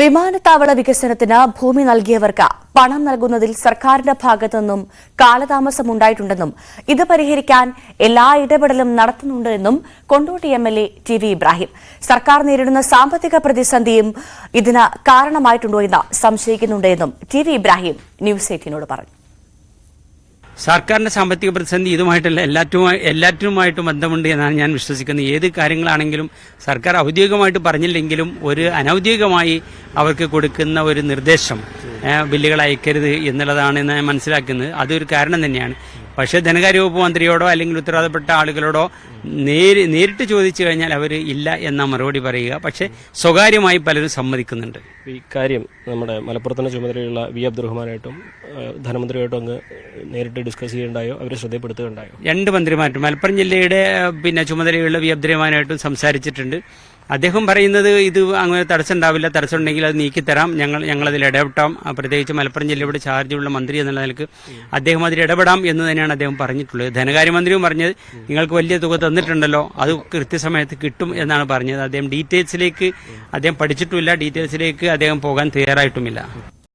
വിമാനത്താവള വികസനത്തിന് ഭൂമി നൽകിയവർക്ക് പണം നൽകുന്നതിൽ സർക്കാരിന്റെ ഭാഗത്തുനിന്നും കാലതാമസമുണ്ടായിട്ടുണ്ടെന്നും ഇത് പരിഹരിക്കാൻ എല്ലാ ഇടപെടലും നടത്തുന്നുണ്ടെന്നും Kondotty M L A T V Ibrahim. സർക്കാർ നേരിടുന്ന സാമ്പത്തിക പ്രതിസന്ധിയും ഇതിന് കാരണമായിട്ടുണ്ടോ എന്ന് സംശയിക്കുന്നുണ്ടെന്നും ടി വി ഇബ്രാഹിം ന്യൂസ് എയ്റ്റീനോട് പറഞ്ഞു. സർക്കാരിന്റെ സാമ്പത്തിക പ്രതിസന്ധി ഇതുമായിട്ടല്ല. എല്ലാറ്റുമായി എല്ലാറ്റിനുമായിട്ട് ബന്ധമുണ്ട് എന്നാണ് ഞാൻ വിശ്വസിക്കുന്നത്. ഏത് കാര്യങ്ങളാണെങ്കിലും സർക്കാർ ഔദ്യോഗികമായിട്ട് പറഞ്ഞില്ലെങ്കിലും ഒരു അനൌദ്യോഗികമായി അവർക്ക് കൊടുക്കുന്ന ഒരു നിർദ്ദേശം. ബില്ലുകൾ അയക്കരുത് എന്നുള്ളതാണ് ഞാൻ മനസ്സിലാക്കുന്നത്. അതൊരു കാരണം തന്നെയാണ്. പക്ഷേ ധനകാര്യ വകുപ്പ് മന്ത്രിയോടോ അല്ലെങ്കിൽ ഉത്തരവാദപ്പെട്ട ആളുകളോടോ നേരി നേരിട്ട് ചോദിച്ചു കഴിഞ്ഞാൽ അവർ ഇല്ല എന്ന മറുപടി പറയുക. പക്ഷേ സ്വകാര്യമായി പലരും സമ്മതിക്കുന്നുണ്ട്. ഈ കാര്യം നമ്മുടെ മലപ്പുറത്തിന്റെ ചുമതലയുള്ള വി അബ്ദുറഹ്മാനായിട്ടും ധനമന്ത്രിയായിട്ടും അങ്ങ് നേരിട്ട് ഡിസ്കസ് ചെയ്യുകയുണ്ടായോ. അവരെ ശ്രദ്ധപ്പെടുത്തുകയുണ്ടായോ രണ്ട് മന്ത്രിമാരും മലപ്പുറം ജില്ലയുടെ പിന്നെ ചുമതലയുള്ള വി അബ്ദുറഹ്മാനായിട്ടും സംസാരിച്ചിട്ടുണ്ട്. അദ്ദേഹം പറയുന്നത് ഇത് അങ്ങനെ തടസ്സം ഉണ്ടാവില്ല തടസ്സം ഉണ്ടെങ്കിൽ അത് നീക്കിത്തരാം. ഞങ്ങൾ ഞങ്ങളതിൽ ഇടപെട്ടാം. പ്രത്യേകിച്ച് മലപ്പുറം ജില്ലയുടെ ചാർജുള്ള മന്ത്രി എന്നുള്ള നിലയ്ക്ക് അദ്ദേഹം അതിൽ ഇടപെടാം എന്ന് തന്നെയാണ് അദ്ദേഹം പറഞ്ഞിട്ടുള്ളത്. ധനകാര്യമന്ത്രിയും പറഞ്ഞത് നിങ്ങൾക്ക് വലിയ തുക തന്നിട്ടുണ്ടല്ലോ അത് കൃത്യസമയത്ത് കിട്ടും എന്നാണ് പറഞ്ഞത്. അദ്ദേഹം ഡീറ്റെയിൽസിലേക്ക് അദ്ദേഹം പഠിച്ചിട്ടുമില്ല ഡീറ്റെയിൽസിലേക്ക് അദ്ദേഹം പോകാൻ തയ്യാറായിട്ടുമില്ല.